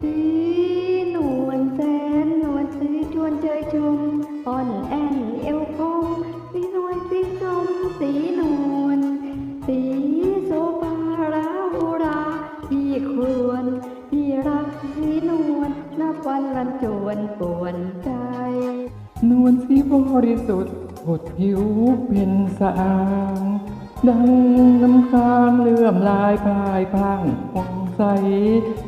สีนวลแสนนวลสีชวนเจยชมอ่อนแอนเอวคงสีนวลสีชมสีนวลสีโซฟาราหูราพี่ควรพี่รักสีนวลนับวันรันจวนปวนใจ นวลสีบริสุทธิ์หดผิวเป็นสะอาง ดังน้ำค้างเลื่อมลายพายพัง ใส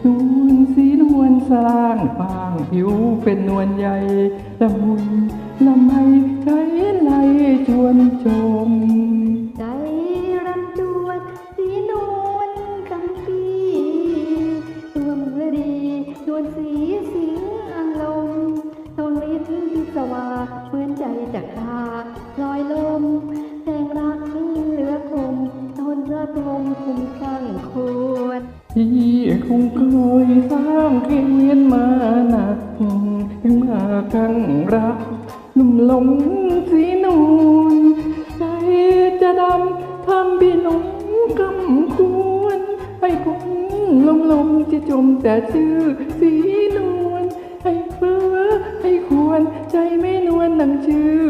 นวลสีนวลสร้างพางผิวเป็นนวลใหญ่ละมุนละไมใจไหลชวนชม ใจรันจวนสีนวลคำปีตัวมือดีนวลสีสิงอารมณ์ทองฤทธิ์พิศวาเหมือนใจจากทาลอยโล ที่คงเคยสร้างเขียนมาหนักยังมาครั้งรักลุ่มหลงสีนวลใจจะดำทำพี่หลงกำควรให้ผมลงลมจะจมแต่ชื่อสีนวลให้เพ้อให้ควรใจไม่นวลดังชื่อ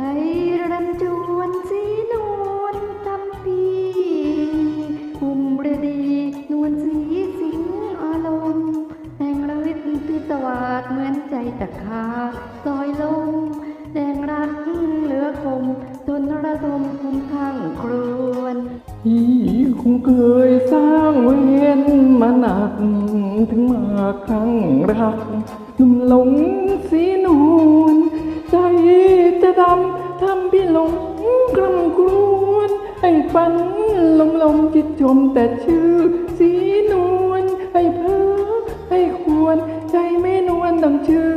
ใจรันจวนสีนวลทำปีหุ่มฤดี นวลสีสิงอารมณ์แห่งระวิตพิศวาสเหมือนใจตะขาซอยลมแดงรักเหลือคมจนระดมคุ้มข้างครวนที่คงเคยสร้างเวรมาหนัก ถึงมาครั้งรักลุ่มหลงสีนวล ดำทำพี่หลงกลำกรวนไอ้ฝันลมลมจิตชมแต่ชื่อ สีนวลไอ้เพ้อไอ้ควรใจไม่นวลดังชื่อ